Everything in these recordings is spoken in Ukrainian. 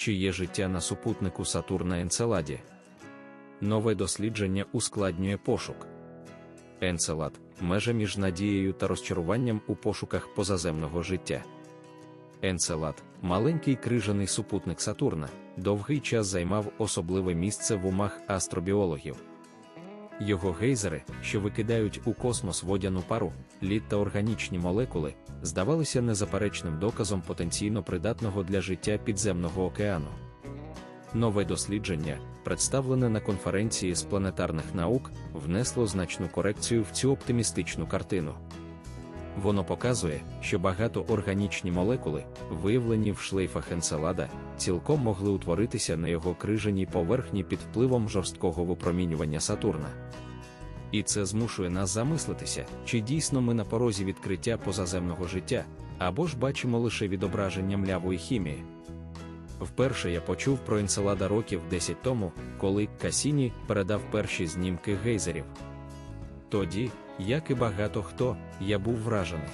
чи є життя на супутнику Сатурна Енцеладі. Нове дослідження ускладнює пошук. Енцелад межа між надією та розчаруванням у пошуках позаземного життя. Енцелад, маленький крижаний супутник Сатурна, довгий час займав особливе місце в умах астробіологів. Його гейзери, що викидають у космос водяну пару, лід та органічні молекули, здавалися незаперечним доказом потенційно придатного для життя підземного океану. Нове дослідження, представлене на конференції з планетарних наук, внесло значну корекцію в цю оптимістичну картину. Воно показує, що багатоорганічні молекули, виявлені в шлейфах Енцелада, цілком могли утворитися на його крижаній поверхні під впливом жорсткого випромінювання Сатурна. І це змушує нас замислитися, чи дійсно ми на порозі відкриття позаземного життя, або ж бачимо лише відображення млявої хімії. Вперше я почув про Енцелада років 10 тому, коли Касіні передав перші знімки гейзерів. Тоді, як і багато хто, я був вражений.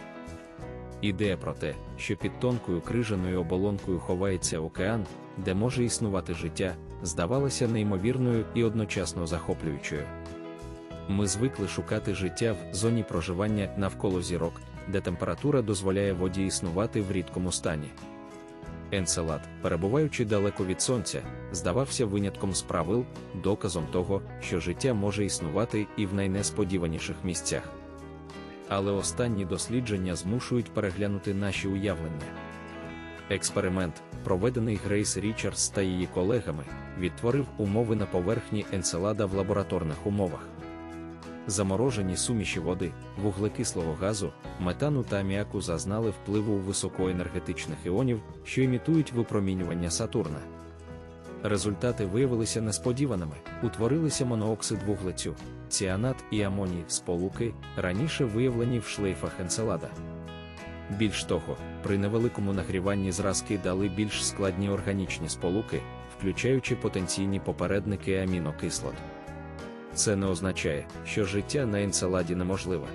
Ідея про те, що під тонкою крижаною оболонкою ховається океан, де може існувати життя, здавалася неймовірною і одночасно захоплюючою. Ми звикли шукати життя в зоні проживання навколо зірок, де температура дозволяє воді існувати в рідкому стані. Енцелад, перебуваючи далеко від сонця, здавався винятком з правил, доказом того, що життя може існувати і в найнесподіваніших місцях. Але останні дослідження змушують переглянути наші уявлення. Експеримент, проведений Грейс Річардс та її колегами, відтворив умови на поверхні Енцелада в лабораторних умовах. Заморожені суміші води, вуглекислого газу, метану та аміаку зазнали впливу високоенергетичних іонів, що імітують випромінювання Сатурна. Результати виявилися несподіваними, утворилися монооксид вуглецю, ціанат і амоній сполуки, раніше виявлені в шлейфах Енцелада. Більш того, при невеликому нагріванні зразки дали більш складні органічні сполуки, включаючи потенційні попередники амінокислот. Це не означає, що життя на Енцеладі неможливе.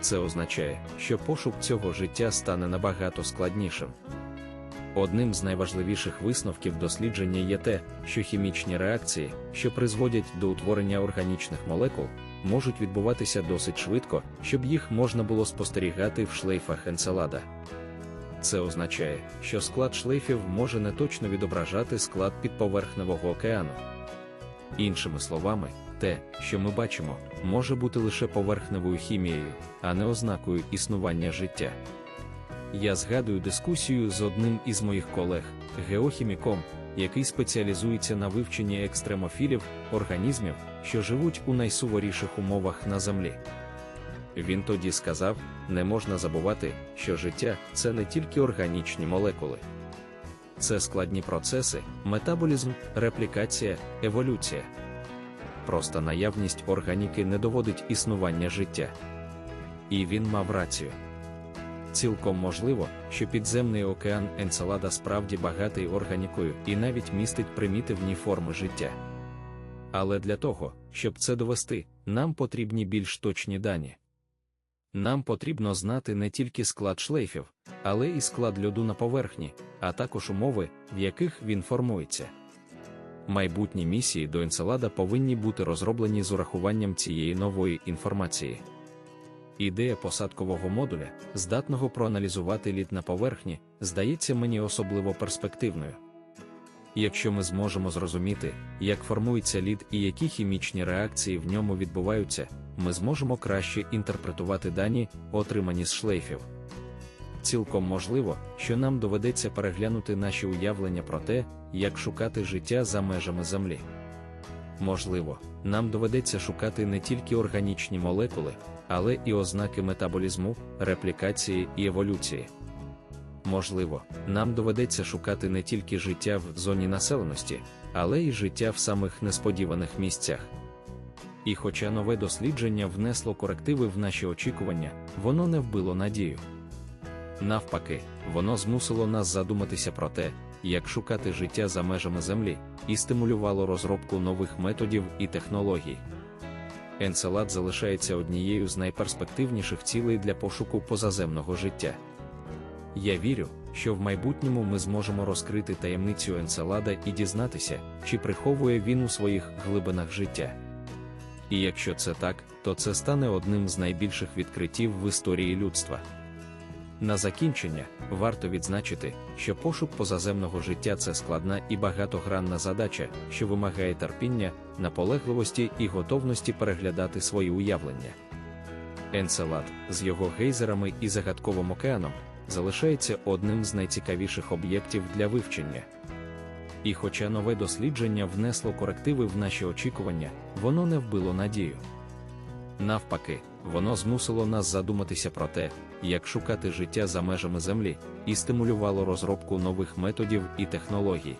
Це означає, що пошук цього життя стане набагато складнішим. Одним з найважливіших висновків дослідження є те, що хімічні реакції, що призводять до утворення органічних молекул, можуть відбуватися досить швидко, щоб їх можна було спостерігати в шлейфах Енцелада. Це означає, що склад шлейфів може не точно відображати склад підповерхневого океану. Іншими словами, те, що ми бачимо, може бути лише поверхневою хімією, а не ознакою існування життя. Я згадую дискусію з одним із моїх колег, геохіміком, який спеціалізується на вивченні екстремофілів, організмів, що живуть у найсуворіших умовах на Землі. Він тоді сказав: не можна забувати, що життя це не тільки органічні молекули. Це складні процеси, метаболізм, реплікація, еволюція. Просто наявність органіки не доводить існування життя. І він мав рацію. Цілком можливо, що підземний океан Енцелада справді багатий органікою і навіть містить примітивні форми життя. Але для того, щоб це довести, нам потрібні більш точні дані. Нам потрібно знати не тільки склад шлейфів, але і склад льоду на поверхні, а також умови, в яких він формується. Майбутні місії до Енцелада повинні бути розроблені з урахуванням цієї нової інформації. Ідея посадкового модуля, здатного проаналізувати лід на поверхні, здається мені особливо перспективною. Якщо ми зможемо зрозуміти, як формується лід і які хімічні реакції в ньому відбуваються, ми зможемо краще інтерпретувати дані, отримані з шлейфів. Цілком можливо, що нам доведеться переглянути наші уявлення про те, як шукати життя за межами Землі. Можливо, нам доведеться шукати не тільки органічні молекули, але і ознаки метаболізму, реплікації і еволюції. Можливо, нам доведеться шукати не тільки життя в зоні населеності, але й життя в самих несподіваних місцях. І хоча нове дослідження внесло корективи в наші очікування, воно не вбило надію. Навпаки, воно змусило нас задуматися про те, як шукати життя за межами Землі, і стимулювало розробку нових методів і технологій. Енцелад залишається однією з найперспективніших цілей для пошуку позаземного життя. Я вірю, що в майбутньому ми зможемо розкрити таємницю Енцелада і дізнатися, чи приховує він у своїх глибинах життя. І якщо це так, то це стане одним з найбільших відкриттів в історії людства. На закінчення варто відзначити, що пошук позаземного життя це складна і багатогранна задача, що вимагає терпіння, наполегливості і готовності переглядати свої уявлення. Енцелад з його гейзерами і загадковим океаном залишається одним з найцікавіших об'єктів для вивчення. І хоча нове дослідження внесло корективи в наші очікування, воно не вбило надію. Навпаки, воно змусило нас задуматися про те, як шукати життя за межами Землі, і стимулювало розробку нових методів і технологій.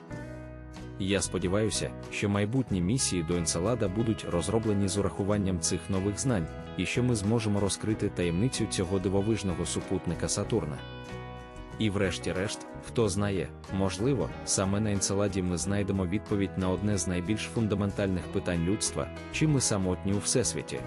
Я сподіваюся, що майбутні місії до Енцелада будуть розроблені з урахуванням цих нових знань, і що ми зможемо розкрити таємницю цього дивовижного супутника Сатурна. І врешті-решт, хто знає, можливо, саме на Енцеладі ми знайдемо відповідь на одне з найбільш фундаментальних питань людства, чи ми самотні у всесвіті.